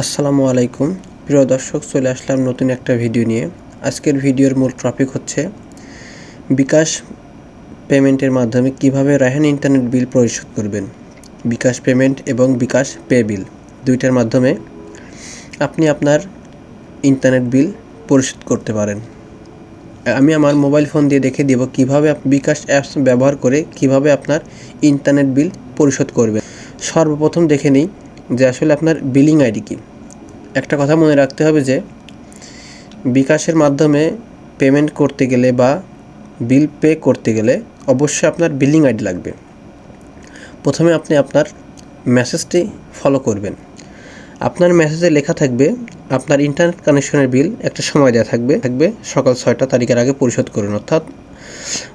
আসসালামু আলাইকুম। প্রিয় দর্শক, চলে আসলাম নতুন একটা ভিডিও নিয়ে। আজকের ভিডিওর মূল টপিক হচ্ছে বিকাশ পেমেন্টের মাধ্যমে কীভাবে রায়হান ইন্টারনেট বিল পরিশোধ করবেন। বিকাশ পেমেন্ট এবং বিকাশ পে বিল দুইটার মাধ্যমে আপনি আপনার ইন্টারনেট বিল পরিশোধ করতে পারেন। আমি আমার মোবাইল ফোন দিয়ে দেখে দেব কীভাবে বিকাশ অ্যাপস ব্যবহার করে কীভাবে আপনার ইন্টারনেট বিল পরিশোধ করবেন। সর্বপ্রথম দেখে নিই যে আসলে আপনার বিলিং আইডি কি? একটা কথা মনে রাখতে হবে যে, বিকাশের মাধ্যমে পেমেন্ট করতে গেলে বা বিল পে করতে গেলে অবশ্যই আপনার বিলিং আইডি লাগবে। প্রথমে আপনি আপনার মেসেজটি ফলো করবেন। আপনার মেসেজে লেখা থাকবে, আপনার ইন্টারনেট কানেকশনের বিল একটা সময় দেওয়া থাকবে থাকবে সকাল ছয়টা তারিখের আগে পরিশোধ করুন। অর্থাৎ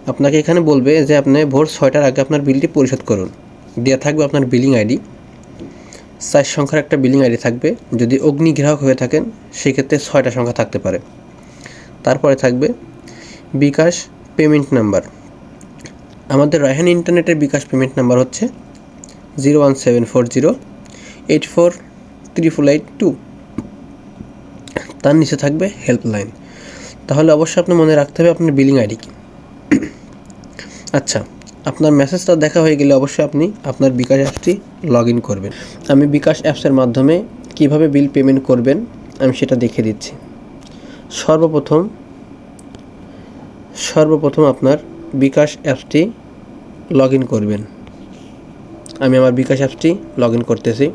আপনাকে এখানে বলবে যে আপনি ভোর ছয়টার আগে আপনার বিলটি পরিশোধ করুন। দেওয়া থাকবে আপনার বিলিং আইডি চার সংখ্যার একটা বিলিং আইডি থাকবে। যদি অগ্নি গ্রাহক হয়ে থাকেন, সেক্ষেত্রে ছয়টা সংখ্যা থাকতে পারে। তারপরে থাকবে বিকাশ পেমেন্ট নাম্বার। আমাদের রায়হান ইন্টারনেটের বিকাশ পেমেন্ট নাম্বার হচ্ছে zero one seven four zero eight four triple eight two. তার নিচে থাকবে হেল্পলাইন। তাহলে অবশ্যই আপনি মনে রাখতে হবে আপনার বিলিং আইডি কি। আচ্ছা আপনার মেসেজটা দেখা হয়ে গেলে অবশ্যই আপনি আপনার বিকাশ অ্যাপসটি লগ ইন করবেন। আমি বিকাশ অ্যাপসের মাধ্যমে কীভাবে বিল পেমেন্ট করবেন, আমি সেটা দেখে দিচ্ছি। সর্বপ্রথম সর্বপ্রথম আপনার বিকাশ অ্যাপসটি লগ ইন করবেন। আমি আমার বিকাশ অ্যাপসটি লগ ইন করতেছি।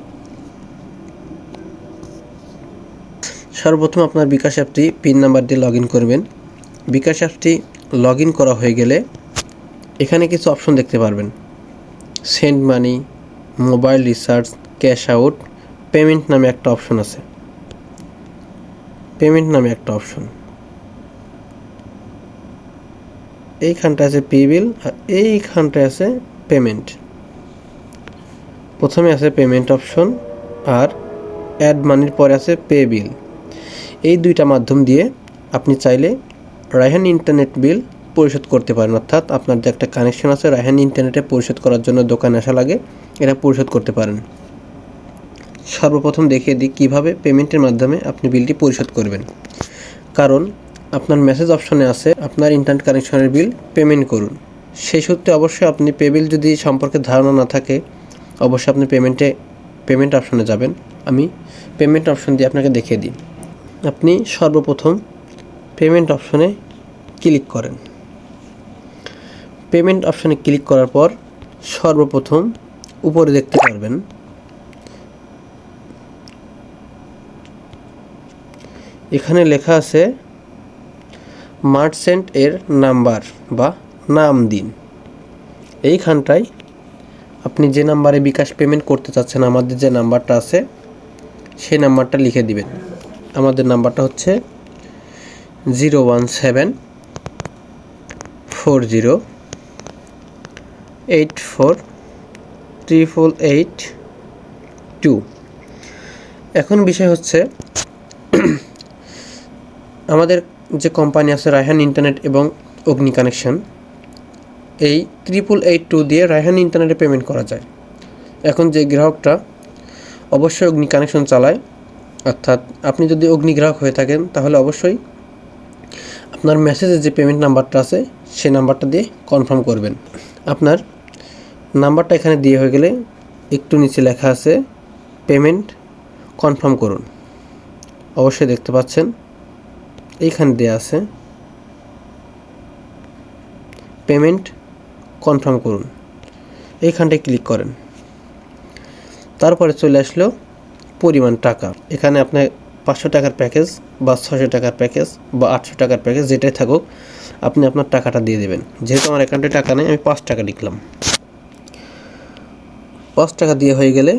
সর্বপ্রথম আপনার বিকাশ অ্যাপটি পিন নাম্বার দিয়ে লগ ইন করবেন। বিকাশ অ্যাপসটি লগ ইন করা হয়ে গেলে এখানে কিছু অপশন দেখতে পারবেন। Send money mobile recharge cash out payment নামে একটা অপশন আছে। পেমেন্ট নামে একটা অপশন এইখানটা আছে পে বিল আর এইখানটায় আছে পেমেন্ট প্রথমে আছে পেমেন্ট অপশন আর অ্যাড মানির পরে আছে পে বিল এই দুইটা মাধ্যম দিয়ে আপনি চাইলে রায়হান ইন্টারনেট বিল পরিশোধ করতে পারেন। অর্থাৎ আপনার যে একটা কানেকশন আছে রায়হান ইন্টারনেটে পরিশোধ করার জন্য দোকানে আসা লাগে, এটা পরিশোধ করতে পারেন। সর্বপ্রথম দেখিয়ে দিই কীভাবে পেমেন্টের মাধ্যমে আপনি বিলটি পরিশোধ করবেন। কারণ আপনার মেসেজ অপশনে আছে, আপনার ইন্টারনেট কানেকশনের বিল পেমেন্ট করুন। সেই সূত্রে অবশ্যই আপনি পেবিল যদি সম্পর্কে ধারণা না থাকে, অবশ্যই আপনি পেমেন্টে পেমেন্ট অপশনে যাবেন। আমি পেমেন্ট অপশন দিয়ে আপনাকে দেখিয়ে দিই। আপনি সর্বপ্রথম পেমেন্ট অপশনে ক্লিক করেন। পেমেন্ট অপশনে ক্লিক করার পর সর্বপ্রথম উপরে দেখতে পারবেন। এখানে লেখা আছে মার্চেন্ট এর নাম্বার বা নাম দিন। এইখানটায় আপনি যে নাম্বারে বিকাশ পেমেন্ট করতে চাচ্ছেন, আমাদের যে নাম্বারটা আছে, সেই নাম্বারটা লিখে দিবেন। আমাদের নাম্বারটা হচ্ছে zero one seven four zero eight four triple eight two এখন বিষয় হচ্ছে, আমাদের যে কোম্পানি আছে রায়হান ইন্টারনেট এবং অগ্নি কানেকশন এই ট্রিপল এইট টু দিয়ে রায়হান ইন্টারনেটে পেমেন্ট করা যায়। এখন যে গ্রাহকটা অবশ্যই অগ্নি কানেকশন চালায়, অর্থাৎ আপনি যদি অগ্নি গ্রাহক হয়ে থাকেন, তাহলে অবশ্যই আপনার মেসেজে যে পেমেন্ট নাম্বারটা আছে সেই নাম্বারটা দিয়ে কনফার্ম করবেন। আপনার নাম্বারটা এখানে দিয়ে হয়ে গেলে একটু নিচে লেখা আছে পেমেন্ট কনফার্ম করুন। অবশ্যই দেখতে পাচ্ছেন, এইখানে দেওয়া আছে পেমেন্ট কনফার্ম করুন। এইখানটায় ক্লিক করেন। তারপরে চলে আসলো পরিমাণ টাকা। এখানে আপনার পাঁচশো টাকার প্যাকেজ বা ছশো টাকার প্যাকেজ বা আটশো টাকার প্যাকেজ যেটাই থাকুক, আপনি আপনার টাকাটা দিয়ে দেবেন। যেহেতু আমার অ্যাকাউন্টে টাকা নেই, আমি পাঁচ টাকা লিখলাম। পাঁচ টাকা দিয়ে হয়ে গেলে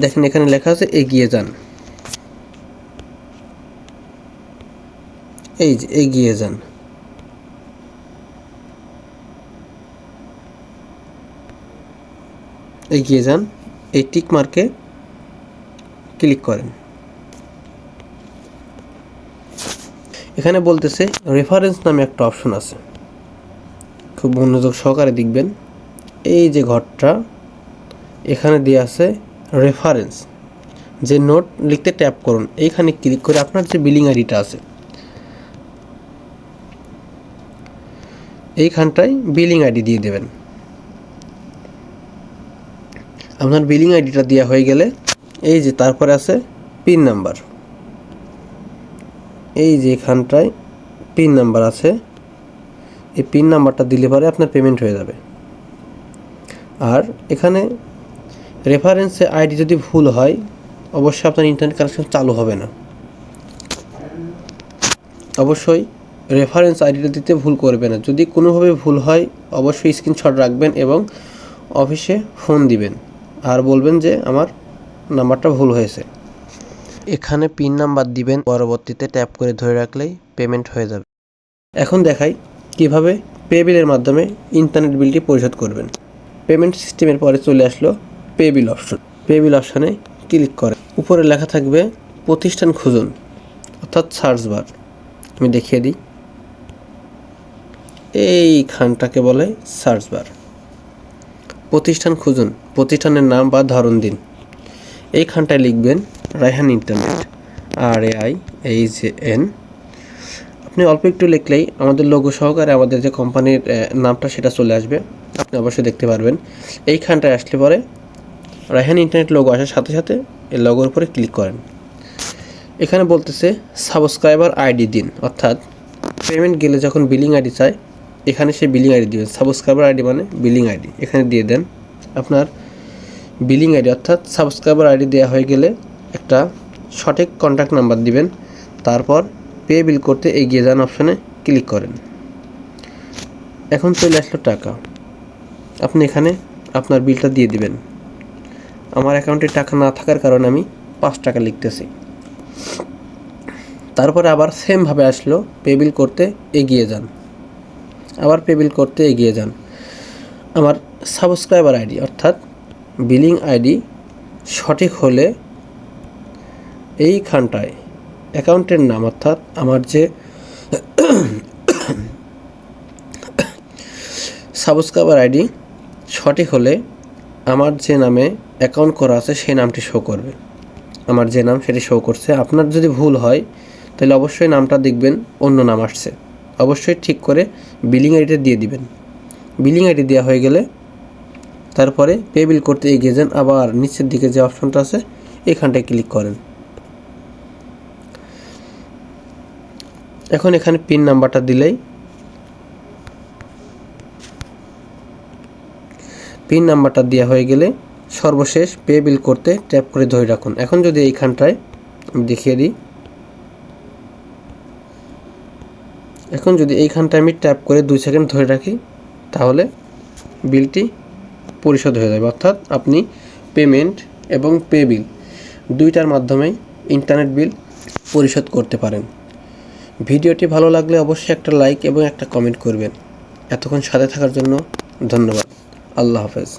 দেখেন এখানে লেখা আছে এগিয়ে যান। এই যে এগিয়ে যান। এগিয়ে যান, এই টিক মার্কে ক্লিক করেন। এখানে বলতেছে রেফারেন্স নামে একটা অপশন আছে। খুব মনোযোগ সহকারে দেখবেন। এই যে ঘরটা এখানে দিয়ে আছে রেফারেন্স যে নোট লিখতে ট্যাপ করুন। এইখানে ক্লিক করে আপনার যে বিলিং আইডিটা আছে, এইখানটায় বিলিং আইডি দিয়ে দেবেন। আপনার বিলিং আইডিটা দেওয়া হয়ে গেলে এই যে তারপরে আছে পিন নাম্বার এই যে এখানটায় পিন নাম্বার আছে, এই পিন নাম্বারটা দিলে পরে আপনার পেমেন্ট হয়ে যাবে। আর এখানে রেফারেন্সে আইডি যদি ভুল হয়, অবশ্যই আপনার ইন্টারনেট কানেকশন চালু হবে না। অবশ্যই রেফারেন্স আইডিটা দিতে ভুল করবে না। যদি কোনোভাবে ভুল হয়, অবশ্যই স্ক্রিনশট রাখবেন এবং অফিসে ফোন দিবেন। আর বলবেন যে, আমার নাম্বারটা ভুল হয়েছে। এখানে পিন নাম্বার দিবেন, পরবর্তীতে ট্যাপ করে ধরে রাখলেই পেমেন্ট হয়ে যাবে। এখন দেখাই কীভাবে পে বিলের মাধ্যমে ইন্টারনেট বিলটি পরিশোধ করবেন। পেমেন্ট সিস্টেমের পরে চলে আসলো pay bill option pay bill অপশানে ক্লিক করে। উপরে লেখা থাকবে, প্রতিষ্ঠান খুঁজুন। অর্থাৎ সার্চ বার আমি দেখিয়ে দিই। এই খানটাকে বলে সার্চ বার প্রতিষ্ঠান খুঁজুন। প্রতিষ্ঠানের নাম বা ধরন দিন। এই খানটায় লিখবেন, রায়হান ইন্টারনেট। আর এ আই এইচ এন আপনি অল্প একটু লিখলেই আমাদের লোগো সহকারে আমাদের যে কোম্পানির নামটা সেটা চলে আসবে। আপনি অবশ্যই দেখতে পারবেন। এইখানটায় আসলে পরে রায়হান ইন্টারনেট লোগো আসার সাথে সাথে এই লোগোর উপরে ক্লিক করেন। এখানে বলতেছে সাবস্ক্রাইবার আইডি দিন। অর্থাৎ পেমেন্ট গেলে যখন বিলিং আইডি চায়, এখানে সে বিলিং আইডি দিবেন সাবস্ক্রাইবার আইডি মানে বিলিং আইডি এখানে দিয়ে দেন আপনার বিলিং আইডি অর্থাৎ সাবস্ক্রাইবার আইডি দেওয়া হয়ে গেলে একটা সঠিক কন্ট্যাক্ট নাম্বার দিবেন। তারপর পে বিল করতে এগিয়ে যান অপশানে ক্লিক করেন। এখন চলে আসলো টাকা। আপনি এখানে আপনার বিলটা দিয়ে দিবেন। আমার অ্যাকাউন্টে টাকা না থাকার কারণে আমি পাঁচ টাকা লিখতেছি। তারপরে আবার সেমভাবে আসলো পেবিল করতে এগিয়ে যান। আবার পেবিল করতে এগিয়ে যান। আমার সাবস্ক্রাইবার আইডি অর্থাৎ বিলিং আইডি সঠিক হলে এইখানটায় অ্যাকাউন্টের নাম, অর্থাৎ আমার যে সাবস্ক্রাইবার আইডি সঠিক হলে আমার যে নামে অ্যাকাউন্ট করা আছে, সেই নামটি শো করবে। আমার যে নাম, সেটি শো করছে। আপনার যদি ভুল হয়, তাহলে অবশ্যই নামটা দেখবেন, অন্য নাম আসছে। অবশ্যই ঠিক করে বিলিং আইডিটা দিয়ে দিবেন। বিলিং আইডি দেওয়া হয়ে গেলে, তারপরে পে বিল করতে এগিয়ে যান। আবার নিচের দিকে যে অপশনটা আছে, এখানটায় ক্লিক করেন। এখন এখানে পিন নাম্বারটা দিলেই পিন নাম্বারটা দেওয়া হয়ে গেলে সর্বশেষ পে বিল করতে ট্যাপ করে ধরে রাখুন। এখন যদি এইখানটায় আমি দেখিয়ে দিই। এখন যদি এইখানটায় আমি ট্যাপ করে দুই সেকেন্ড ধরে রাখি, তাহলে বিলটি পরিশোধ হয়ে যাবে। অর্থাৎ আপনি পেমেন্ট এবং পে বিল দুইটার মাধ্যমেই ইন্টারনেট বিল পরিশোধ করতে পারেন। ভিডিওটি ভালো লাগলে অবশ্যই একটা লাইক এবং একটা কমেন্ট করবেন। এতক্ষণ সাথে থাকার জন্য ধন্যবাদ। আল্লাহ হাফেজ